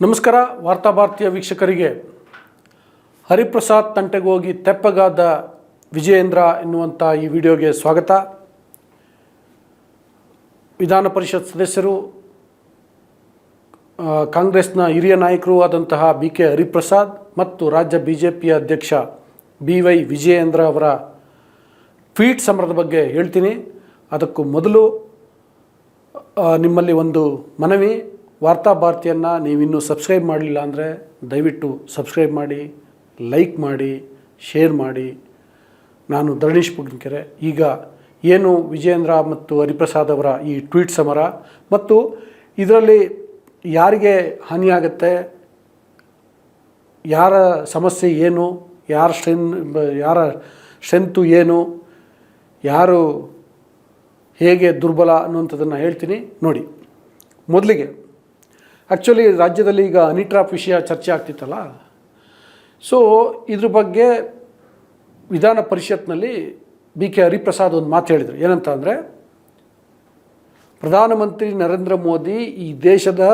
ನಮಸ್ಕಾರ ವಾರ್ತಾಭಾರತೀಯ ವೀಕ್ಷಕರಿಗೆ. ಹರಿಪ್ರಸಾದ್ ತಂಟೆಗೋಗಿ ತೆಪ್ಪಗಾದ ವಿಜಯೇಂದ್ರ ಎನ್ನುವಂಥ ಈ ವಿಡಿಯೋಗೆ ಸ್ವಾಗತ. ವಿಧಾನ ಪರಿಷತ್ ಸದಸ್ಯರು ಕಾಂಗ್ರೆಸ್ನ ಹಿರಿಯ ನಾಯಕರು ಆದಂತಹ ಬಿ ಕೆ ಹರಿಪ್ರಸಾದ್ ಮತ್ತು ರಾಜ್ಯ ಬಿ ಜೆ ಪಿ ಅಧ್ಯಕ್ಷ ಬಿ ವೈ ವಿಜಯೇಂದ್ರ ಅವರ ಟ್ವೀಟ್ ಸಮರದ ಬಗ್ಗೆ ಹೇಳ್ತೀನಿ. ಅದಕ್ಕೂ ಮೊದಲು ನಿಮ್ಮಲ್ಲಿ ಒಂದು ಮನವಿ. ವಾರ್ತಾ ಭಾರತಿಯನ್ನು ನೀವಿನ್ನೂ ಸಬ್ಸ್ಕ್ರೈಬ್ ಮಾಡಲಿಲ್ಲ ಅಂದರೆ ದಯವಿಟ್ಟು ಸಬ್ಸ್ಕ್ರೈಬ್ ಮಾಡಿ, ಲೈಕ್ ಮಾಡಿ, ಶೇರ್ ಮಾಡಿ. ನಾನು ಧರಣೀಶ್ ಪುಗ್ನಕೆರೆ. ಈಗ ಏನು ವಿಜೇಂದ್ರ ಮತ್ತು ಹರಿಪ್ರಸಾದ್ ಅವರ ಈ ಟ್ವೀಟ್ ಸಮರ ಮತ್ತು ಇದರಲ್ಲಿ ಯಾರಿಗೆ ಹಾನಿಯಾಗತ್ತೆ ಯಾರ ಸಮಸ್ಯೆ ಏನು, ಯಾರ ಸ್ಟ್ರೆನ್ ಯಾರ ಸ್ಟ್ರೆಂತು ಏನು, ಯಾರು ಹೇಗೆ ದುರ್ಬಲ ಅನ್ನುವಂಥದ್ದನ್ನು ಹೇಳ್ತೀನಿ. ನೋಡಿ, ಮೊದಲಿಗೆ ಆ್ಯಕ್ಚುಲಿ ರಾಜ್ಯದಲ್ಲಿ ಈಗ ಅನಿಟ್ರಾಪ್ ವಿಷಯ ಚರ್ಚೆ ಆಗ್ತಿತ್ತಲ್ಲ? ಸೊ ಇದ್ರ ಬಗ್ಗೆ ವಿಧಾನ ಪರಿಷತ್ನಲ್ಲಿ ಬಿ ಕೆ ಹರಿಪ್ರಸಾದ್ ಒಂದು ಮಾತು ಹೇಳಿದರು. ಏನಂತ ಅಂದರೆ ಪ್ರಧಾನಮಂತ್ರಿ ನರೇಂದ್ರ ಮೋದಿ ಈ ದೇಶದ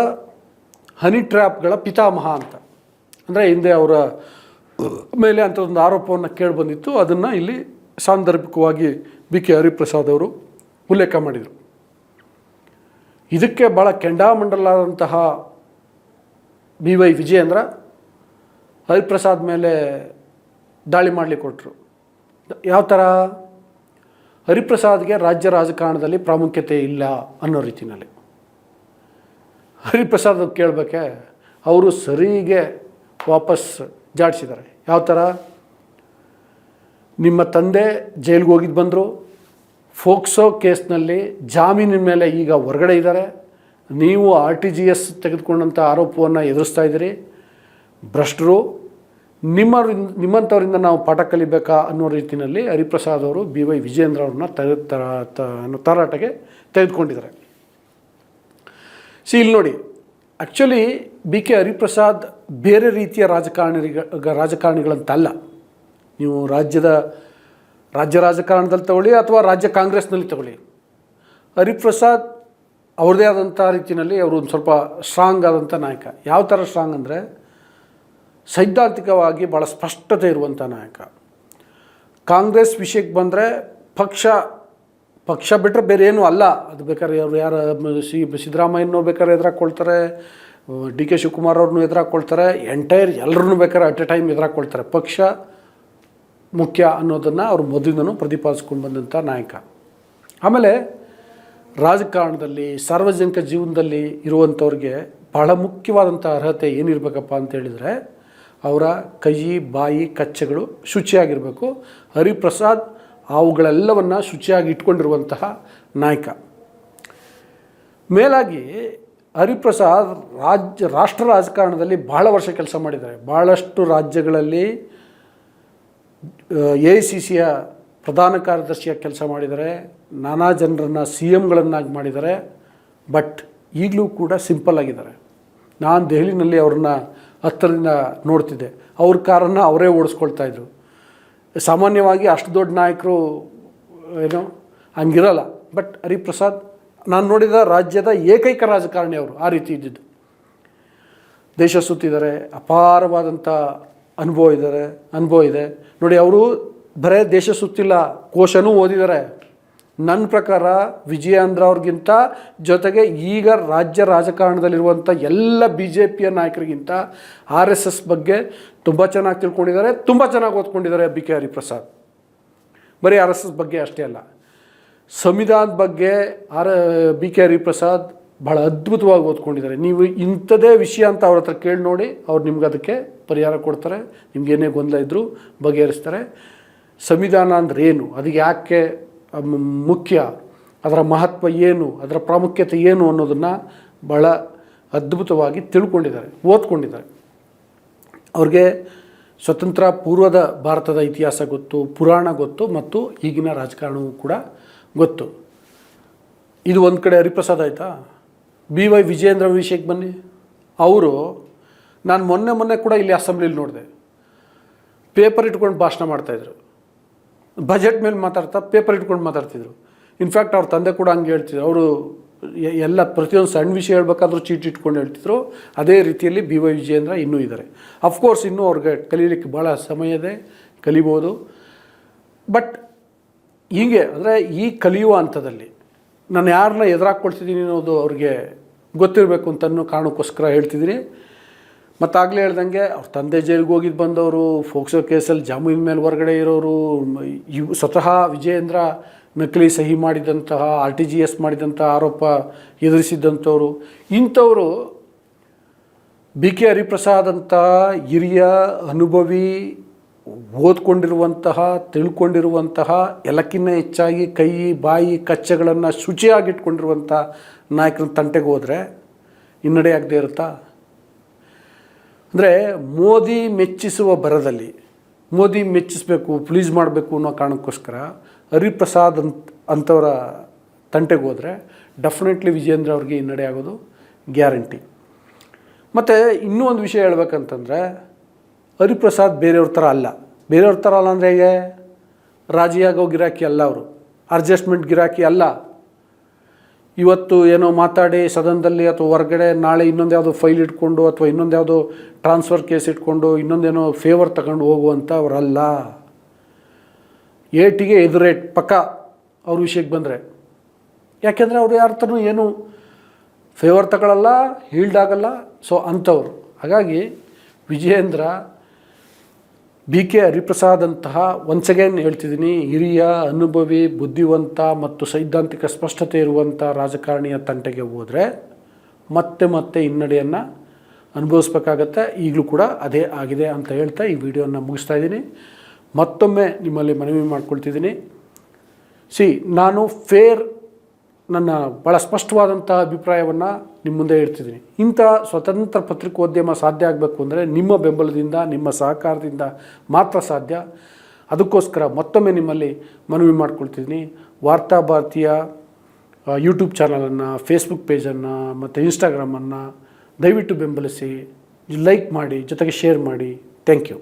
ಹನಿ ಟ್ರ್ಯಾಪ್ಗಳ ಪಿತಾಮಹ ಅಂತ. ಅಂದರೆ ಹಿಂದೆ ಅವರ ಮೇಲೆ ಒಂದು ಆರೋಪವನ್ನು ಕೇಳಿಬಂದಿತ್ತು ಅದನ್ನು ಇಲ್ಲಿ ಸಾಂದರ್ಭಿಕವಾಗಿ ಬಿ ಕೆ ಹರಿಪ್ರಸಾದ್ ಅವರು ಉಲ್ಲೇಖ ಮಾಡಿದರು. ಇದಕ್ಕೆ ಭಾಳ ಕೆಂಡಾಮಂಡಲಾದಂತಹ ಬಿ ವೈ ವಿಜಯೇಂದ್ರ ಹರಿಪ್ರಸಾದ್ ಮೇಲೆ ದಾಳಿ ಮಾಡಲಿಕ್ಕೆ ಕೊಟ್ಟರು ಯಾವ ಥರ? ಹರಿಪ್ರಸಾದ್ಗೆ ರಾಜ್ಯ ರಾಜಕಾರಣದಲ್ಲಿ ಪ್ರಾಮುಖ್ಯತೆ ಇಲ್ಲ ಅನ್ನೋ ರೀತಿಯಲ್ಲಿ. ಹರಿಪ್ರಸಾದ್ ಕೇಳಬೇಕೆ, ಅವರು ಸರಿಗೆ ವಾಪಸ್ ಜಾಡಿಸಿದ್ದಾರೆ. ಯಾವ ಥರ? ನಿಮ್ಮ ತಂದೆ ಜೈಲಿಗೆ ಹೋಗಿದ್ದು ಬಂದರು, ಫೋಕ್ಸೋ ಕೇಸ್ನಲ್ಲಿ ಜಾಮೀನಿನ ಮೇಲೆ ಈಗ ಹೊರಗಡೆ ಇದ್ದಾರೆ. ನೀವು ಆರ್ ಟಿ ಜಿ ಎಸ್ ತೆಗೆದುಕೊಂಡಂಥ ಆರೋಪವನ್ನು ಎದುರಿಸ್ತಾ ಇದ್ದೀರಿ. ಭ್ರಷ್ಟರು ನಿಮ್ಮ ನಿಮ್ಮಂಥವರಿಂದ ನಾವು ಪಾಠ ಕಲಿಬೇಕಾ ಅನ್ನೋ ರೀತಿಯಲ್ಲಿ ಹರಿಪ್ರಸಾದ್ ಅವರು ಬಿ ವೈ ವಿಜೇಂದ್ರ ಅವ್ರನ್ನ ತೆಗೆ ತರಾಟೆಗೆ ತೆಗೆದುಕೊಂಡಿದ್ದಾರೆ. ಸಿ, ಇಲ್ಲಿ ನೋಡಿ. ಆ್ಯಕ್ಚುಲಿ ಬಿ ಕೆ ಹರಿಪ್ರಸಾದ್ ಬೇರೆ ರೀತಿಯ ರಾಜಕಾರಣಿಗ ರಾಜಕಾರಣಿಗಳಂತಲ್ಲ. ನೀವು ರಾಜ್ಯದ, ರಾಜ್ಯ ರಾಜಕಾರಣದಲ್ಲಿ ತಗೊಳ್ಳಿ ಅಥವಾ ರಾಜ್ಯ ಕಾಂಗ್ರೆಸ್ನಲ್ಲಿ ತಗೊಳ್ಳಿ. ಹರಿಪ್ರಸಾದ್ ಅವ್ರದ್ದೇ ಆದಂಥ ರೀತಿಯಲ್ಲಿ ಅವರು ಒಂದು ಸ್ವಲ್ಪ ಸ್ಟ್ರಾಂಗ್ ಆದಂಥ ನಾಯಕ. ಯಾವ ಥರ ಸ್ಟ್ರಾಂಗ್ ಅಂದರೆ ಸೈದ್ಧಾಂತಿಕವಾಗಿ ಭಾಳ ಸ್ಪಷ್ಟತೆ ಇರುವಂಥ ನಾಯಕ. ಕಾಂಗ್ರೆಸ್ ವಿಷಯಕ್ಕೆ ಬಂದರೆ ಪಕ್ಷ ಪಕ್ಷ ಬಿಟ್ಟರೆ ಬೇರೆ ಏನೂ ಅಲ್ಲ. ಅದು ಬೇಕಾದ್ರೆ ಅವರು ಯಾರು, ಸಿ ಸಿದ್ದರಾಮಯ್ಯನೂ ಬೇಕಾದ್ರೆ ಎದುರಾಕೊಳ್ತಾರೆ ಡಿ ಕೆ ಶಿವಕುಮಾರ್ ಅವ್ರನ್ನೂ ಎದುರಾಕೊಳ್ತಾರೆ ಎಂಟೈರ್ ಎಲ್ಲರನ್ನೂ ಬೇಕಾದ್ರೆ ಅಟ್ ಎ ಟೈಮ್ ಎದುರಾಕೊಳ್ತಾರೆ ಪಕ್ಷ ಮುಖ್ಯ ಅನ್ನೋದನ್ನು ಅವರು ಮೊದಲಿಂದನೂ ಪ್ರತಿಪಾದಿಸ್ಕೊಂಡು ಬಂದಂಥ ನಾಯಕ. ಆಮೇಲೆ ರಾಜಕಾರಣದಲ್ಲಿ, ಸಾರ್ವಜನಿಕ ಜೀವನದಲ್ಲಿ ಇರುವಂಥವ್ರಿಗೆ ಬಹಳ ಮುಖ್ಯವಾದಂಥ ಅರ್ಹತೆ ಏನಿರಬೇಕಪ್ಪ ಅಂತ ಹೇಳಿದರೆ, ಅವರ ಕೈ, ಬಾಯಿ, ಕಚ್ಚೆಗಳು ಶುಚಿಯಾಗಿರಬೇಕು. ಹರಿಪ್ರಸಾದ್ ಅವುಗಳೆಲ್ಲವನ್ನು ಶುಚಿಯಾಗಿ ಇಟ್ಕೊಂಡಿರುವಂತಹ ನಾಯಕ. ಮೇಲಾಗಿ ಹರಿಪ್ರಸಾದ್ ರಾಜ್ಯ ರಾಷ್ಟ್ರ ರಾಜಕಾರಣದಲ್ಲಿ ಬಹಳ ವರ್ಷ ಕೆಲಸ ಮಾಡಿದ್ದಾರೆ. ಭಾಳಷ್ಟು ರಾಜ್ಯಗಳಲ್ಲಿ ಎ ಐ ಸಿ ಸಿಯ ಪ್ರಧಾನ ಕಾರ್ಯದರ್ಶಿಯಾಗಿ ಕೆಲಸ ಮಾಡಿದ್ದಾರೆ. ನಾನಾ ಜನರನ್ನು ಸಿ ಎಮ್ಗಳನ್ನಾಗಿ ಮಾಡಿದ್ದಾರೆ. ಬಟ್ ಈಗಲೂ ಕೂಡ ಸಿಂಪಲ್ ಆಗಿದ್ದಾರೆ. ನಾನು ದೆಹಲಿನಲ್ಲಿ ಅವ್ರನ್ನ ಹತ್ತಿರದಿಂದ ನೋಡ್ತಿದ್ದೆ. ಅವ್ರ ಕಾರನ್ನು ಅವರೇ ಓಡಿಸ್ಕೊಳ್ತಾ ಇದ್ರು. ಸಾಮಾನ್ಯವಾಗಿ ಅಷ್ಟು ದೊಡ್ಡ ನಾಯಕರು, ಏನು, ಹಂಗಿರಲ್ಲ. ಬಟ್ ಹರಿಪ್ರಸಾದ್, ನಾನು ನೋಡಿದ ರಾಜ್ಯದ ಏಕೈಕ ರಾಜಕಾರಣಿ ಅವರು, ಆ ರೀತಿ ಇದ್ದಿದ್ದು. ದೇಶ ಸುತ್ತಿದ್ದಾರೆ ಅಪಾರವಾದಂಥ ಅನುಭವ ಇದ್ದಾರೆ, ಅನುಭವ ಇದೆ. ನೋಡಿ, ಅವರು ಬರೇ ದೇಶ ಸುತ್ತಿಲ್ಲ, ಕೋಶನೂ ಓದಿದ್ದಾರೆ. ನನ್ನ ಪ್ರಕಾರ ವಿಜಯೇಂದ್ರ ಅವ್ರಿಗಿಂತ ಜೊತೆಗೆ ಈಗ ರಾಜ್ಯ ರಾಜಕಾರಣದಲ್ಲಿರುವಂಥ ಎಲ್ಲ ಬಿ ಜೆ ಪಿಯ ನಾಯಕರಿಗಿಂತ ಆರ್ ಎಸ್ ಎಸ್ ಬಗ್ಗೆ ತುಂಬ ಚೆನ್ನಾಗಿ ತಿಳ್ಕೊಂಡಿದ್ದಾರೆ, ತುಂಬ ಚೆನ್ನಾಗಿ ಓದ್ಕೊಂಡಿದ್ದಾರೆ ಬಿ ಕೆ ಹರಿಪ್ರಸಾದ್. ಬರೀ ಆರ್ ಎಸ್ ಎಸ್ ಬಗ್ಗೆ ಅಷ್ಟೇ ಅಲ್ಲ. ಸಂವಿಧಾನದ ಬಗ್ಗೆ ಆರ್, ಬಿ ಕೆ ಹರಿಪ್ರಸಾದ್ ಭಾಳ ಅದ್ಭುತವಾಗಿ ಓದ್ಕೊಂಡಿದ್ದಾರೆ. ನೀವು ಇಂಥದೇ ವಿಷಯ ಅಂತ ಅವ್ರ ಹತ್ರ ಕೇಳಿ ನೋಡಿ, ಅವ್ರು ನಿಮ್ಗೆ ಅದಕ್ಕೆ ಪರಿಹಾರ ಕೊಡ್ತಾರೆ ಏನೇ ಗೊಂದಲ ಇದ್ದರೂ ಬಗೆಹರಿಸ್ತಾರೆ. ಸಂವಿಧಾನ ಅಂದ್ರೇನು ಅದಕ್ಕೆ ಯಾಕೆ ಮುಖ್ಯ. ಅದರ ಮಹತ್ವ ಏನು, ಅದರ ಪ್ರಾಮುಖ್ಯತೆ ಏನು ಅನ್ನೋದನ್ನು ಭಾಳ ಅದ್ಭುತವಾಗಿ ತಿಳ್ಕೊಂಡಿದ್ದಾರೆ, ಓದ್ಕೊಂಡಿದ್ದಾರೆ. ಅವ್ರಿಗೆ ಸ್ವತಂತ್ರ ಪೂರ್ವದ ಭಾರತದ ಇತಿಹಾಸ ಗೊತ್ತು, ಪುರಾಣ ಗೊತ್ತು ಮತ್ತು ಈಗಿನ ರಾಜಕಾರಣವೂ ಕೂಡ ಗೊತ್ತು. ಇದು ಒಂದು ಕಡೆ ಹರಿಪ್ರಸಾದ್ ಆಯಿತಾ? ಬಿ ವೈ ವಿಜಯೇಂದ್ರ ವಿಷಯಕ್ಕೆ ಬನ್ನಿ. ಅವರು, ನಾನು ಮೊನ್ನೆ ಮೊನ್ನೆ ಕೂಡ ಇಲ್ಲಿ ಅಸೆಂಬ್ಲಿಲಿ ನೋಡಿದೆ. ಪೇಪರ್ ಇಟ್ಕೊಂಡು ಭಾಷಣ ಮಾಡ್ತಾಯಿದ್ರು ಬಜೆಟ್ ಮೇಲೆ ಮಾತಾಡ್ತಾ ಪೇಪರ್ ಇಟ್ಕೊಂಡು ಮಾತಾಡ್ತಿದ್ರು. ಇನ್ಫ್ಯಾಕ್ಟ್ ಅವ್ರ ತಂದೆ ಕೂಡ ಹಂಗೆ ಹೇಳ್ತಿದ್ರು. ಅವರು ಎಲ್ಲ ಪ್ರತಿಯೊಂದು ಸಣ್ಣ ವಿಷಯ ಹೇಳ್ಬೇಕಾದ್ರೂ ಚೀಟ್ ಇಟ್ಕೊಂಡು ಹೇಳ್ತಿದ್ರು. ಅದೇ ರೀತಿಯಲ್ಲಿ ಬಿ ವೈ ವಿಜಯೇಂದ್ರ ಇನ್ನೂ ಇದ್ದಾರೆ ಅಫ್ಕೋರ್ಸ್ ಇನ್ನೂ ಅವ್ರಿಗೆ ಕಲೀಲಿಕ್ಕೆ ಭಾಳ ಸಮಯ ಇದೆ, ಕಲಿಬೋದು. ಬಟ್ ಹೀಗೆ, ಅಂದರೆ ಈ ಕಲಿಯುವ ಹಂತದಲ್ಲಿ ನಾನು ಯಾರನ್ನ ಎದುರಾಕೊಳ್ತಿದ್ದೀನಿ ಅನ್ನೋದು ಅವ್ರಿಗೆ ಗೊತ್ತಿರಬೇಕು ಅಂತ ಅನ್ನೋ ಕಾರಣಕ್ಕೋಸ್ಕರ ಹೇಳ್ತಿದ್ದೀನಿ. ಮತ್ತು ಆಗಲೇ ಹೇಳ್ದಂಗೆ ಅವ್ರ ತಂದೆ ಜೈಲಿಗೆ ಹೋಗಿದ್ದು ಬಂದವರು, ಫೋಕ್ಸೋ ಕೇಸಲ್ಲಿ ಜಾಮೀನ್ ಮೇಲೆ ಹೊರಗಡೆ ಇರೋರು, ಇವು ಸ್ವತಃ ವಿಜಯೇಂದ್ರ ನಕಲಿ ಸಹಿ ಮಾಡಿದಂತಹ, ಆರ್ ಟಿ ಜಿ ಎಸ್ ಮಾಡಿದಂಥ ಆರೋಪ ಎದುರಿಸಿದ್ದಂಥವ್ರು. ಇಂಥವರು ಬಿ ಕೆ ಹರಿಪ್ರಸಾದ್ ಅಂತ ಹಿರಿಯ ಅನುಭವಿ ಓದ್ಕೊಂಡಿರುವಂತಹ, ತಿಳ್ಕೊಂಡಿರುವಂತಹ ಎಲ್ಲಕ್ಕಿಂತ ಹೆಚ್ಚಾಗಿ ಕೈ, ಬಾಯಿ ಕಚ್ಚೆಗಳನ್ನು ಶುಚಿಯಾಗಿಟ್ಕೊಂಡಿರುವಂಥ ನಾಯಕನ ತಂಟೆಗೆ ಹೋದರೆ ಹಿನ್ನಡೆ ಇರುತ್ತಾ? ಅಂದರೆ ಮೋದಿ ಮೆಚ್ಚಿಸುವ ಬರದಲ್ಲಿ ಮೋದಿ ಮೆಚ್ಚಿಸಬೇಕು, ಪ್ಲೀಸ್ ಮಾಡಬೇಕು ಅನ್ನೋ ಕಾರಣಕ್ಕೋಸ್ಕರ ಹರಿಪ್ರಸಾದ್ ಅಂತ ಅಂಥವರ ತಂಟೆಗೆ ಹೋದರೆ ಡೆಫಿನೆಟ್ಲಿ ವಿಜೇಂದ್ರ ಅವ್ರಿಗೆ ಹಿನ್ನಡೆ ಆಗೋದು ಗ್ಯಾರಂಟಿ. ಮತ್ತು ಇನ್ನೂ ಒಂದು ವಿಷಯ ಹೇಳ್ಬೇಕಂತಂದರೆ, ಹರಿಪ್ರಸಾದ್ ಬೇರೆಯವ್ರ ಥರ ಅಲ್ಲ. ಬೇರೆಯವ್ರ ಥರ ಅಲ್ಲ ಅಂದರೆ ಹೇಗೆ? ರಾಜಿಯಾಗೋ ಗಿರಾಕಿ ಅಲ್ಲ ಅವರು. ಅಡ್ಜಸ್ಟ್ಮೆಂಟ್ ಗಿರಾಕಿ ಅಲ್ಲ. ಇವತ್ತು ಏನೋ ಮಾತಾಡಿ ಸದನದಲ್ಲಿ ಅಥವಾ ಹೊರಗಡೆ ನಾಳೆ ಇನ್ನೊಂದು ಯಾವುದೋ ಫೈಲ್ ಇಟ್ಕೊಂಡು ಅಥವಾ ಇನ್ನೊಂದು ಯಾವುದೋ ಟ್ರಾನ್ಸ್ಫರ್ ಕೇಸ್ ಇಟ್ಕೊಂಡು ಇನ್ನೊಂದೇನೋ ಫೇವರ್ ತಗೊಂಡು ಹೋಗುವಂಥ ಅವರಲ್ಲ. ಏಟಿಗೆ ಎದುರೇಟ್ ಪಕ್ಕ ಅವ್ರ ವಿಷಯಕ್ಕೆ ಬಂದರೆ. ಯಾಕೆಂದರೆ ಅವರು ಯಾರ ಥರನೂ ಏನು ಫೇವರ್ ತಗೊಳ್ಳಲ್ಲ ಹೀಲ್ಡ್ ಆಗಲ್ಲ. ಸೊ ಅಂಥವ್ರು. ಹಾಗಾಗಿ ವಿಜಯೇಂದ್ರ ಬಿ ಕೆ ಹರಿಪ್ರಸಾದ್ ಅಂತಹ ಒನ್ಸ್ ಅಗೇನ್ ಹೇಳ್ತಿದ್ದೀನಿ ಹಿರಿಯ, ಅನುಭವಿ, ಬುದ್ಧಿವಂತ ಮತ್ತು ಸೈದ್ಧಾಂತಿಕ ಸ್ಪಷ್ಟತೆ ಇರುವಂಥ ರಾಜಕಾರಣಿಯ ತಂಟೆಗೆ ಹೋದರೆ ಮತ್ತೆ ಮತ್ತೆ ಹಿನ್ನಡೆಯನ್ನು ಅನುಭವಿಸ್ಬೇಕಾಗತ್ತೆ. ಈಗಲೂ ಕೂಡ ಅದೇ ಆಗಿದೆ ಅಂತ ಹೇಳ್ತಾ ಈ ವಿಡಿಯೋನ ಮುಗಿಸ್ತಾ ಇದ್ದೀನಿ. ಮತ್ತೊಮ್ಮೆ ನಿಮ್ಮಲ್ಲಿ ಮನವಿ ಮಾಡ್ಕೊಳ್ತಿದ್ದೀನಿ. ಸಿ, ನಾನು ಫೇರ್ ನನ್ನ ಭಾಳ ಸ್ಪಷ್ಟವಾದಂಥ ಅಭಿಪ್ರಾಯವನ್ನು ನಿಮ್ಮ ಮುಂದೆ ಇಡ್ತಿದ್ದೀನಿ ಇಂಥ ಸ್ವತಂತ್ರ ಪತ್ರಿಕೋದ್ಯಮ ಸಾಧ್ಯ ಆಗಬೇಕು ಅಂದರೆ ನಿಮ್ಮ ಬೆಂಬಲದಿಂದ, ನಿಮ್ಮ ಸಹಕಾರದಿಂದ ಮಾತ್ರ ಸಾಧ್ಯ. ಅದಕ್ಕೋಸ್ಕರ ಮತ್ತೊಮ್ಮೆ ನಿಮ್ಮಲ್ಲಿ ಮನವಿ ಮಾಡ್ಕೊಳ್ತಿದ್ದೀನಿ. ವಾರ್ತಾ ಭಾರತೀಯ ಯೂಟ್ಯೂಬ್ ಚಾನಲನ್ನು ಫೇಸ್ಬುಕ್ ಪೇಜನ್ನು ಮತ್ತು ಇನ್ಸ್ಟಾಗ್ರಾಮನ್ನು ದಯವಿಟ್ಟು ಬೆಂಬಲಿಸಿ, ಲೈಕ್ ಮಾಡಿ, ಜೊತೆಗೆ ಶೇರ್ ಮಾಡಿ. Thank you